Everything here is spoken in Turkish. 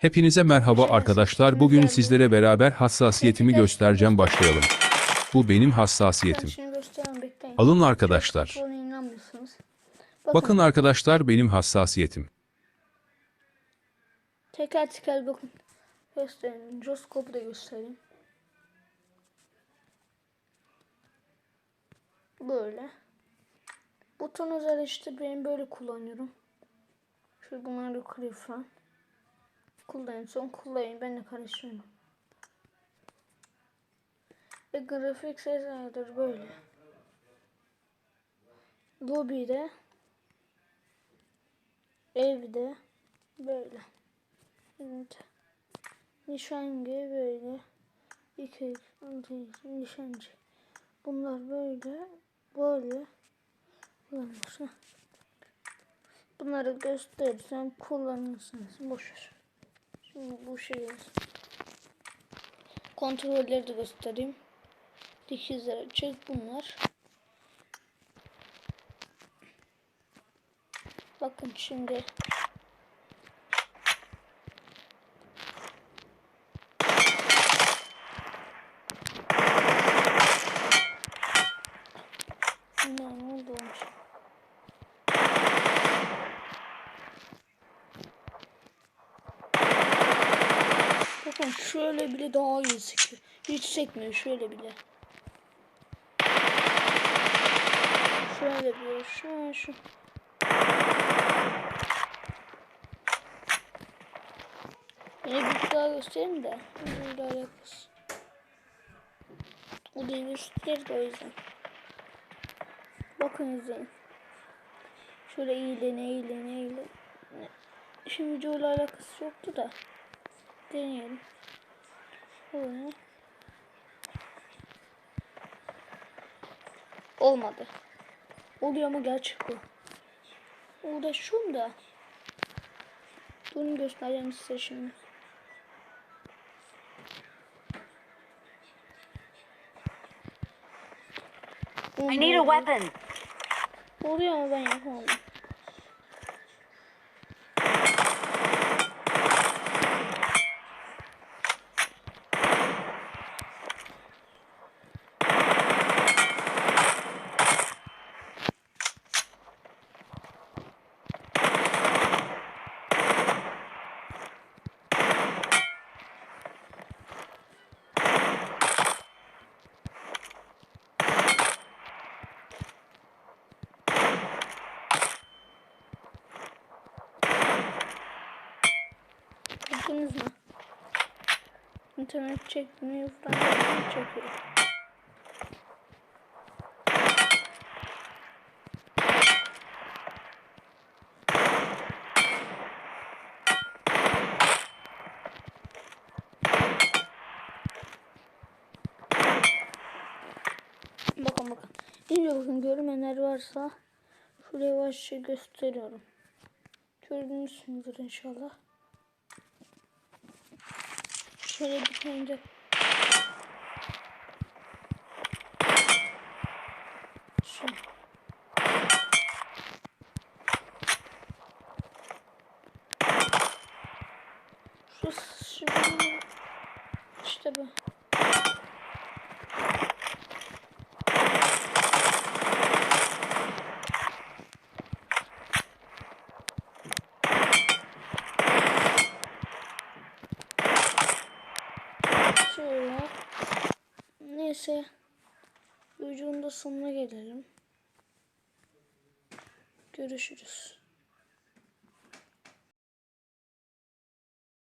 Hepinize merhaba arkadaşlar. Bugün sizlere beraber hassasiyetimi göstereceğim. Başlayalım. Bu benim Ben hassasiyetim. Alın arkadaşlar. Bakın, arkadaşlar benim hassasiyetim. teker teker bakın. Göstereyim. Joskopu da göstereyim. Böyle. Buton özel işte ben böyle kullanıyorum. Şu bunları kırıyor falan. Kullanın son kullanın ben de karışmıyorum. Ve grafik ses ayarları böyle. Lobby'de evde böyle. Evet. Nişangı böyle. İki, nişancı. Bunlar böyle. Böyle. Kullanılır. Bunları gösterirsem kullanırsınız. Boşver. Bu şey Kontrolleri de göstereyim. Dikizler çek bunlar. Bakın şimdi. Şöyle bile daha iyi sekiyor. Hiç sekmiyor şöyle bile. Şöyle bile şu şu. Yine bir daha göstereyim de. Böyle alakası. O da gösterir de o yüzden. Bakın izleyin. Şöyle eğilene eğilene eğilene. Şimdi videoyla alakası yoktu da. Deneyelim. Böyle. Olmadı. Oluyor ama gerçek bu. Uğraşıyorum da. Bunu göstereceğim size şimdi. I need a weapon. Oluyor ama ben yapamadım. Gördünüz mü? İnternet çekmiyor falan çekiyor. Bakın bakın. İyice bakın görmeyenler varsa şuraya yavaşça gösteriyorum. Gördünüzsünüzdür inşallah. Şöyle bir de şu. Şu, şu işte bu. Şöyle. Neyse. Videonun da sonuna gelelim. Görüşürüz.